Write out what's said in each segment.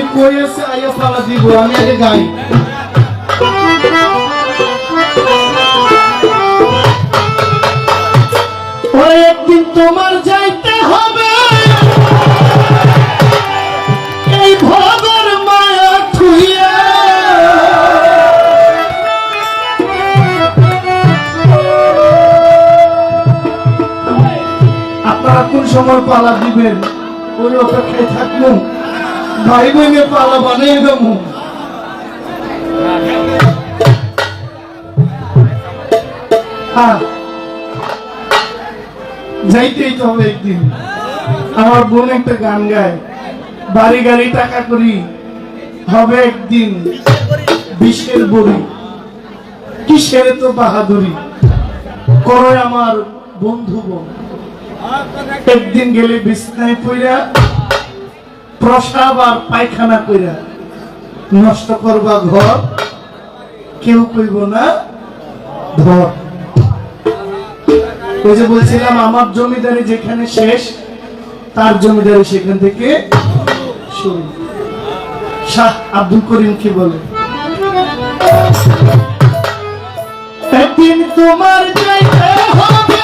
তুমি কই আছে আইয়া পালা দিব আমি আগে গাই একদিন তোমার যাইতে হবে। এই ভগর মায়া থুইয়া আপনারা কোন সময় পালা দিবেন? ওই অপেক্ষায় থাকব ভাই বোনের পালা বানিয়ে দেবো। হ্যাঁ। যাইতেই তো হবে একদিন। আমার বোন একটা গান গায়। বাড়ি গাড়ি টাকা করি। হবে একদিন বিষের বড়ি। কিসের তো বাহাদুরি? করে আমার বন্ধু বোন। একদিন গেলে বিছনায় পইরা প্রসাব আর পায়খানা কইরা নষ্ট করবা ঘর, কেউ কইব না ধর ওই যে বলছিলাম, আমার জমিদারি যেখানে শেষ, তার জমিদারি সেখান থেকে শুরু। শাহ আব্দুল করিম কি বলে? একদিন তোমার যাইতে হবে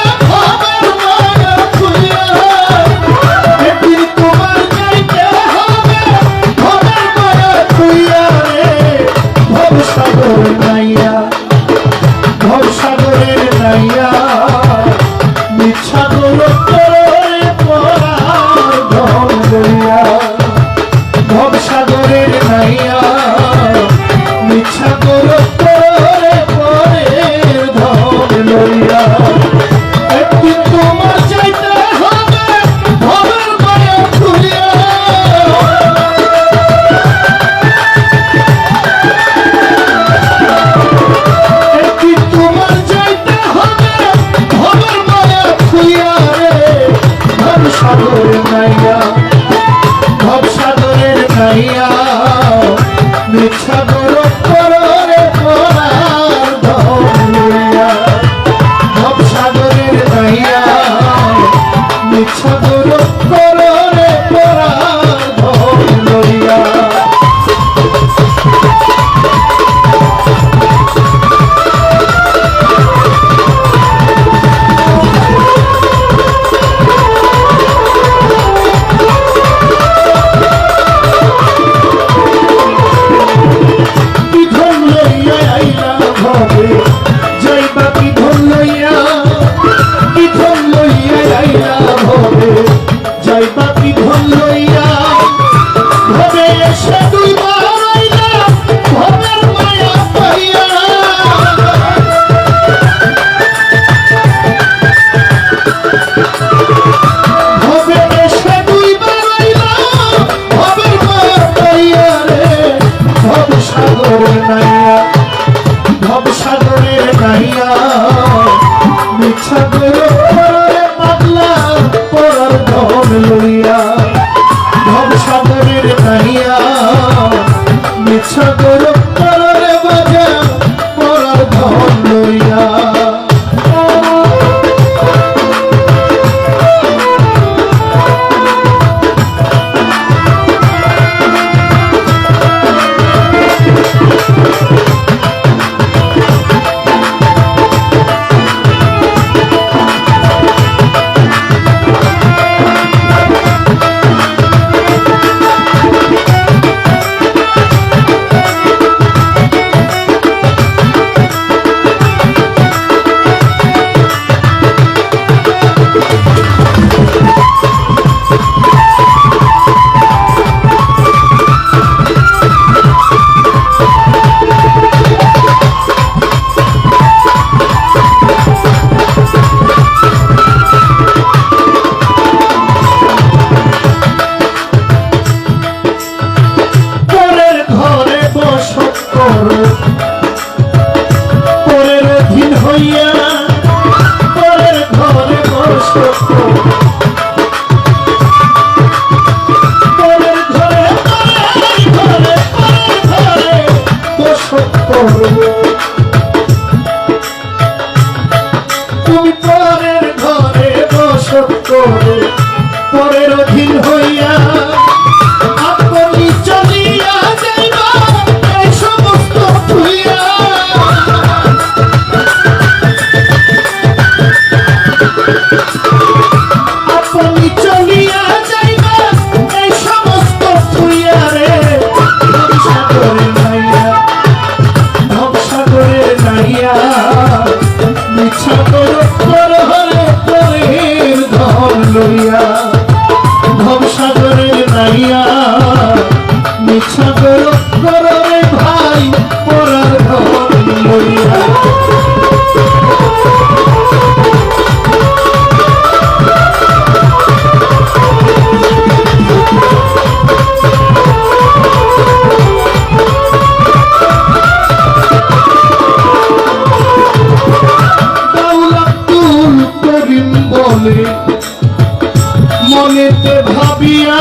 মনেতে ভাবিয়া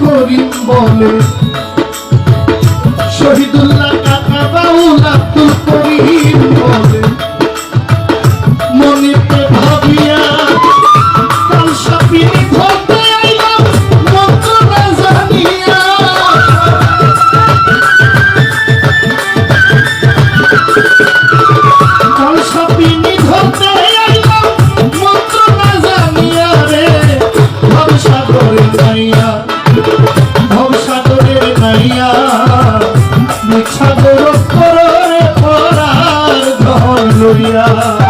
করিম বলে শহীদুল্লাহ লইয়া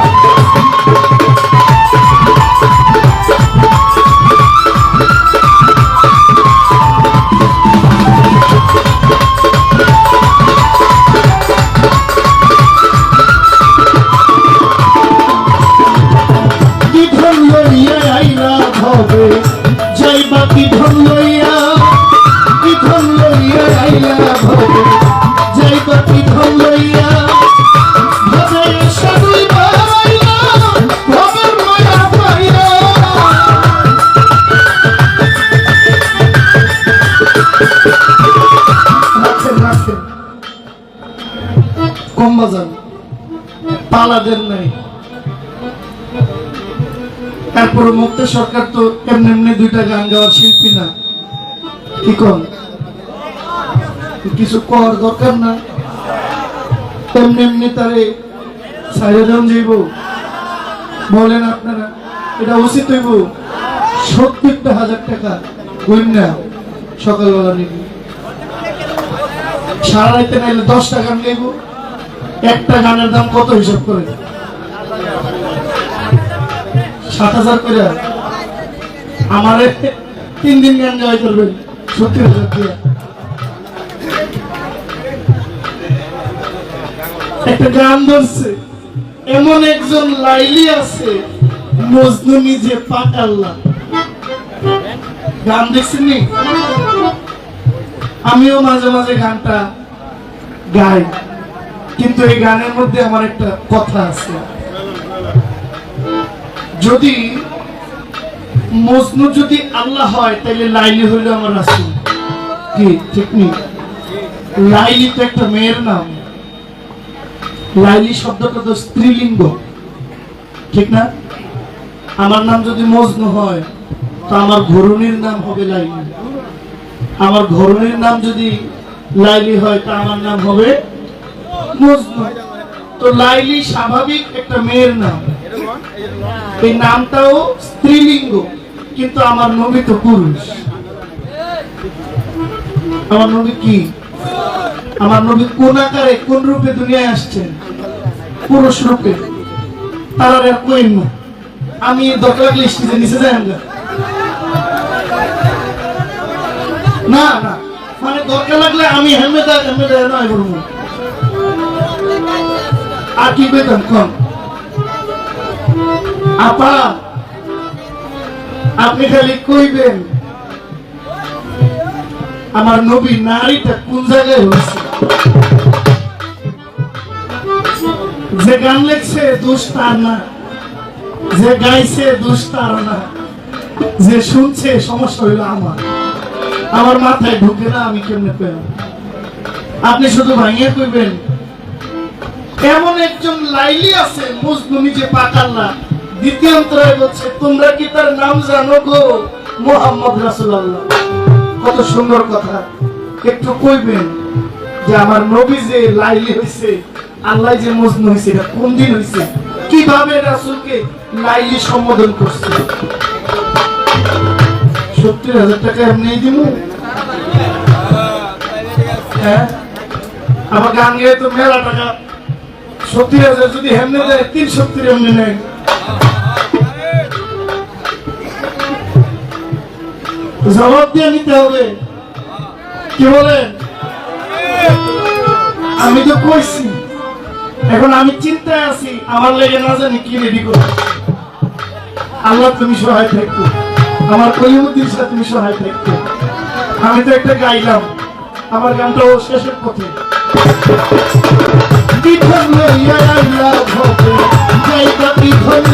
তারপরে মুক্ত সরকার তো এমনি এমনি দুইটা গান গাওয়ার শিল্পী না। কি কন? কিছু কর দরকার না। এমনি এমনি তারে সাইডে যাইব। বলেন আপনারা, এটা উচিত হইব। সত্তরটা হাজার টাকা গইন না, সকালবেলা নিব। সারা রাইতে নাইলে দশটা গান গাইব। একটা গানের দাম কত হিসাব করে হাজার করে। আমারে তিন দিন গান গাওয়াই করবেন। সত্যি একটা গান ধরছে। এমন একজন লাইলি আছে, মজনু নিজে পাকাল্লা গান দেখছেনি আমিও মাঝে মাঝে গানটা গাই। কিন্তু এই গানের মধ্যে আমার একটা কথা আছে। যদি মজনু যদি আল্লাহ হয় তাহলে লাইলি হইল আমার রাসুল। কি? ঠিক নেই লাইলি তো একটা মেয়ের নাম। লাইলি শব্দটা তো স্ত্রীলিঙ্গ। ঠিক না? আমার নাম যদি মজনু হয়, তো আমার ঘরুণীর নাম হবে লাইলি। আমার ঘরুণীর নাম যদি লাইলি হয়, তা আমার নাম হবে মজনু। তো লাইলি স্বাভাবিক একটা মেয়ের নাম। এই নামটাও স্ত্রীলিঙ্গ, কিন্তু আমার নবী তো পুরুষ। আমার নবী কি? আমার নবী কোন আকারে, কোন রূপে দুনিয়ায় আসছেন? পুরুষ রূপে। তারা আমি দরকার লাগলে নিচে যাই না না। মানে দরকার লাগলে আমি হেমেদা হেমেদা নয় বলব। আর কি বেতন কম আপা, আপনি খালি কইবেন, আমার নবী নারীটা কোন জায়গায় হয়েছে? যে গান লেখছে দোষ তার না, যে গাইছে দোষ তার না, যে শুনছে সমস্যা হইল আমার। আমার মাথায় ঢুকে না আমি কেমনে পেলাম আপনি শুধু ভাঙিয়ে কইবেন, এমন একজন লাইলি আছে মজনু নিজে পাকাল্লা দ্বিতীয় অন্তরায় বলছে, তোমরা কি তার নাম জানো গো? কত সুন্দর কথা। একটু যে আমার নবী আল্লাহ যে মজনু এটা কোন দিন হইছে? কীভাবে রাসূলকে লাইলি সম্বোধন করছে? সত্তর হাজার টাকা এমনি দিব হ্যাঁ? আবার গান তো মেলা টাকা। সত্তর হাজার যদি হেমনে দেয়, তিন সত্তর এমনি নেয়। জবাব দিয়ে নিতে হবে। কি বলেন? আমি তো কইছি এখন আমি চিন্তায় আছি, আমার লেগে না জানি কি রেডি করব। আল্লাহ তুমি সহায় থাকতো আমার কলিমুদ্দিন সাথে তুমি সহায় থাকতো আমি তো একটা গাইলাম। আমার গানটাও শেষের পথে। বিধন লইয়া আল্লাহ ভবে যাইবা বিধন